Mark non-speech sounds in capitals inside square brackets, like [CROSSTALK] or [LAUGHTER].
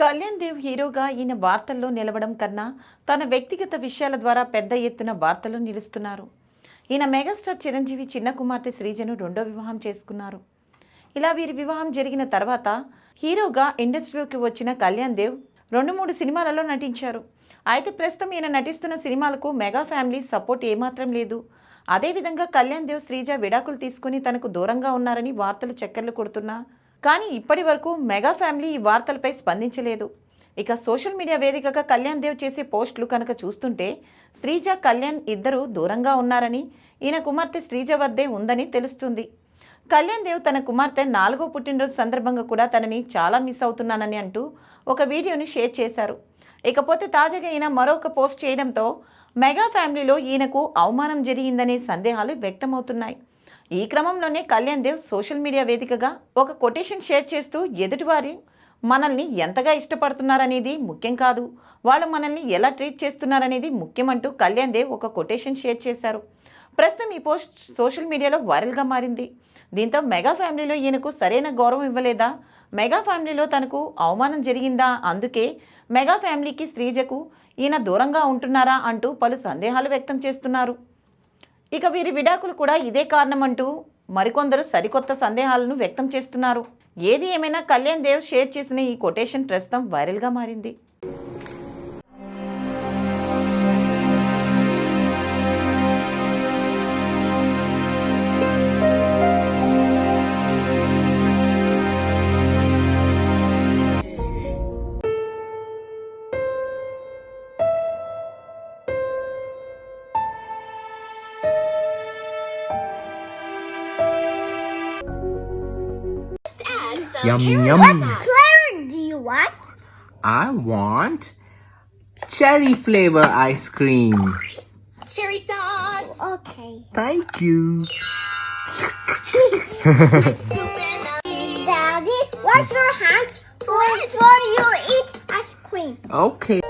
కళ్యాణ్ దేవ్ హీరోగా ఈయన వార్తల్లో నిలవడం కన్నా తన వ్యక్తిగత విషయాల ద్వారా పెద్ద ఎత్తున వార్తలు నిలుస్తున్నారు. ఈయన మెగాస్టార్ చిరంజీవి చిన్న కుమార్తె శ్రీజను రెండో వివాహం చేసుకున్నారు. ఇలా వీరి వివాహం జరిగిన తర్వాత హీరోగా ఇండస్ట్రీలోకి వచ్చిన కళ్యాణ్ దేవ్ రెండు మూడు సినిమాలలో నటించారు. అయితే ప్రస్తుతం ఈయన నటిస్తున్న సినిమాలకు మెగా ఫ్యామిలీ సపోర్ట్ ఏమాత్రం లేదు. అదేవిధంగా కళ్యాణ్ దేవ్ శ్రీజ విడాకులు తీసుకుని తనకు దూరంగా ఉన్నారని వార్తలు చక్కర్లు కొడుతున్నా కానీ ఇప్పటి వరకు మెగా ఫ్యామిలీ ఈ వార్తలపై స్పందించలేదు. ఇక సోషల్ మీడియా వేదికగా కళ్యాణ్ దేవ్ చేసే పోస్టులు కనుక చూస్తుంటే శ్రీజ కళ్యాణ్ ఇద్దరు దూరంగా ఉన్నారని ఈయన కుమార్తె శ్రీజ వద్దే ఉందని తెలుస్తుంది. కళ్యాణ్ దేవ్ తన కుమార్తె నాలుగో పుట్టినరోజు సందర్భంగా కూడా తనని చాలా మిస్ అవుతున్నానని అంటూ ఒక వీడియోని షేర్ చేశారు. ఇకపోతే తాజాగా ఈయన మరొక పోస్ట్ చేయడంతో మెగా ఫ్యామిలీలో ఈయనకు అవమానం జరిగిందనే సందేహాలు వ్యక్తమవుతున్నాయి. ఈ క్రమంలోనే కళ్యాణ్ దేవ్ సోషల్ మీడియా వేదికగా ఒక కొటేషన్ షేర్ చేస్తూ ఎదుటివారి మనల్ని ఎంతగా ఇష్టపడుతున్నారనేది ముఖ్యం కాదు. వాళ్ళు మనల్ని ఎలా ట్రీట్ చేస్తున్నారనేది ముఖ్యమంటూ కళ్యాణ్ దేవ్ ఒక కొటేషన్ షేర్ చేశారు. ప్రస్తుతం ఈ పోస్ట్ సోషల్ మీడియాలో వైరల్గా మారింది. దీంతో మెగా ఫ్యామిలీలో ఈయనకు సరైన గౌరవం ఇవ్వలేదా? మెగా ఫ్యామిలీలో తనకు అవమానం జరిగిందా? అందుకే మెగా ఫ్యామిలీకి శ్రీజకు ఈయన దూరంగా ఉంటున్నారా అంటూ పలు సందేహాలు వ్యక్తం చేస్తున్నారు. ఇక వీరి విడాకులు కూడా ఇదే కారణమంటూ మరికొందరు సరికొత్త సందేహాలను వ్యక్తం చేస్తున్నారు. ఏది ఏమైనా కళ్యాణ్ దేవ్ షేర్ చేసిన ఈ కొటేషన్ ప్రస్తుతం వైరల్గా మారింది. Yummy, What yummy. flavor do you want? I want cherry flavor ice cream. Cherry sauce. Okay. Thank you. [LAUGHS] Daddy, wash your hands before you eat ice cream. Okay.